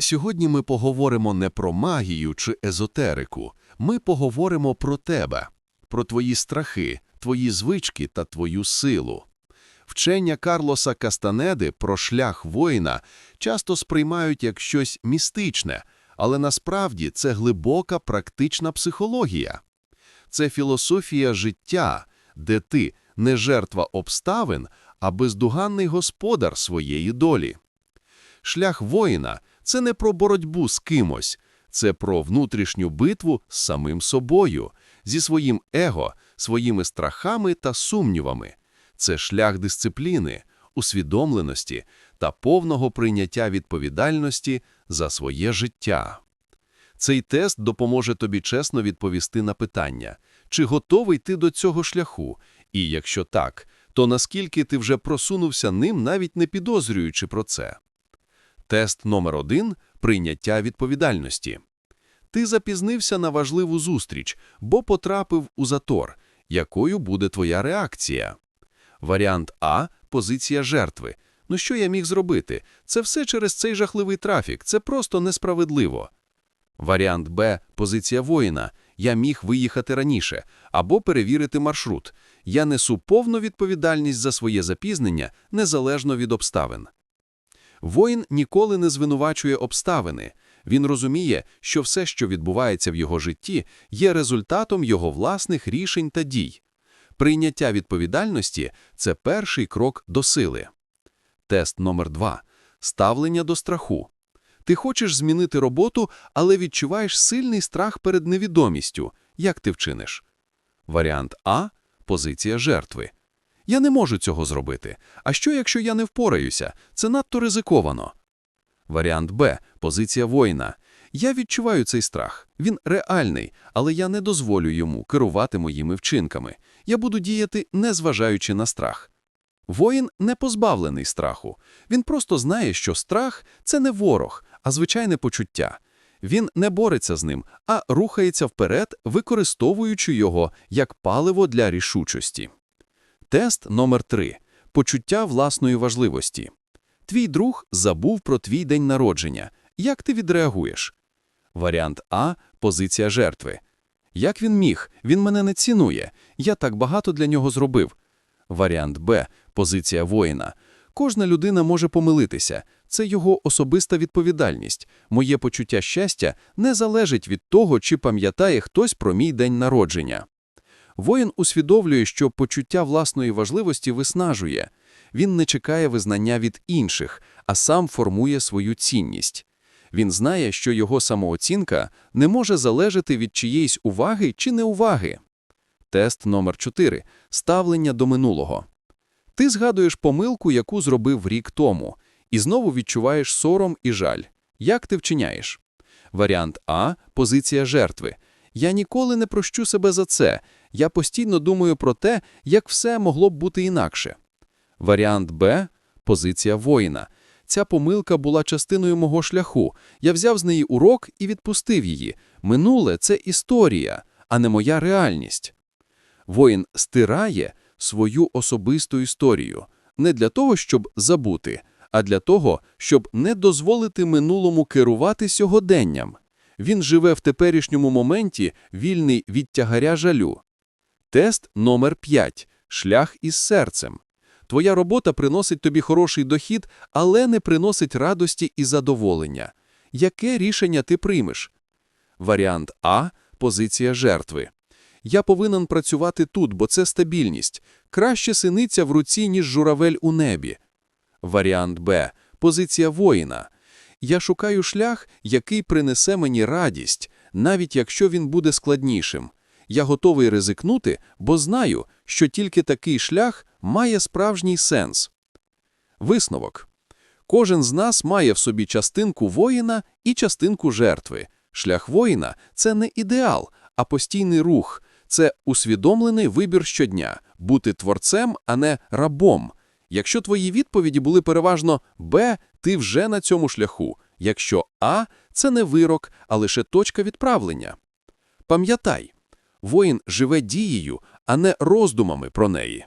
Сьогодні ми поговоримо не про магію чи езотерику. Ми поговоримо про тебе, про твої страхи, твої звички та твою силу. Вчення Карлоса Кастанеди про шлях воїна часто сприймають як щось містичне, але насправді це глибока практична психологія. Це філософія життя, де ти не жертва обставин, а бездоганний господар своєї долі. Шлях воїна – це не про боротьбу з кимось, це про внутрішню битву з самим собою, зі своїм его, своїми страхами та сумнівами. Це шлях дисципліни, усвідомленості та повного прийняття відповідальності за своє життя. Цей тест допоможе тобі чесно відповісти на питання, чи готовий ти до цього шляху, і якщо так, то наскільки ти вже просунувся ним, навіть не підозрюючи про це. Тест номер один – прийняття відповідальності. Ти запізнився на важливу зустріч, бо потрапив у затор. Якою буде твоя реакція? Варіант А – позиція жертви. Ну що я міг зробити? Це все через цей жахливий трафік, це просто несправедливо. Варіант Б – позиція воїна. Я міг виїхати раніше або перевірити маршрут. Я несу повну відповідальність за своє запізнення, незалежно від обставин. Воїн ніколи не звинувачує обставини. Він розуміє, що все, що відбувається в його житті, є результатом його власних рішень та дій. Прийняття відповідальності – це перший крок до сили. Тест номер два. Ставлення до страху. Ти хочеш змінити роботу, але відчуваєш сильний страх перед невідомістю. Як ти вчиниш? Варіант А – позиція жертви. Я не можу цього зробити. А що, якщо я не впораюся? Це надто ризиковано. Варіант Б – позиція воїна. Я відчуваю цей страх. Він реальний, але я не дозволю йому керувати моїми вчинками. Я буду діяти, незважаючи на страх. Воїн не позбавлений страху. Він просто знає, що страх – це не ворог, а звичайне почуття. Він не бореться з ним, а рухається вперед, використовуючи його як паливо для рішучості. Тест номер 3. Почуття власної важливості. Твій друг забув про твій день народження. Як ти відреагуєш? Варіант А – позиція жертви. Як він міг? Він мене не цінує. Я так багато для нього зробив. Варіант Б – позиція воїна. Кожна людина може помилитися. Це його особиста відповідальність. Моє почуття щастя не залежить від того, чи пам'ятає хтось про мій день народження. Воїн усвідомлює, що почуття власної важливості виснажує. Він не чекає визнання від інших, а сам формує свою цінність. Він знає, що його самооцінка не може залежати від чиєїсь уваги чи неуваги. Тест номер 4. Ставлення до минулого. Ти згадуєш помилку, яку зробив рік тому, і знову відчуваєш сором і жаль. Як ти вчиняєш? Варіант А – позиція жертви. Я ніколи не прощу себе за це. Я постійно думаю про те, як все могло б бути інакше. Варіант Б – позиція воїна. Ця помилка була частиною мого шляху. Я взяв з неї урок і відпустив її. Минуле – це історія, а не моя реальність. Воїн стирає свою особисту історію не для того, щоб забути, а для того, щоб не дозволити минулому керувати сьогоденням. Він живе в теперішньому моменті, вільний від тягаря жалю. Тест номер 5. Шлях із серцем. Твоя робота приносить тобі хороший дохід, але не приносить радості і задоволення. Яке рішення ти приймеш? Варіант А – позиція жертви. Я повинен працювати тут, бо це стабільність. Краще синиця в руці, ніж журавель у небі. Варіант Б – позиція воїна. Я шукаю шлях, який принесе мені радість, навіть якщо він буде складнішим. Я готовий ризикнути, бо знаю, що тільки такий шлях має справжній сенс. Висновок. Кожен з нас має в собі частинку воїна і частинку жертви. Шлях воїна – це не ідеал, а постійний рух. Це усвідомлений вибір щодня – бути творцем, а не рабом. Якщо твої відповіді були переважно «Б», ти вже на цьому шляху. Якщо А – це не вирок, а лише точка відправлення. Пам'ятай, воїн живе дією, а не роздумами про неї.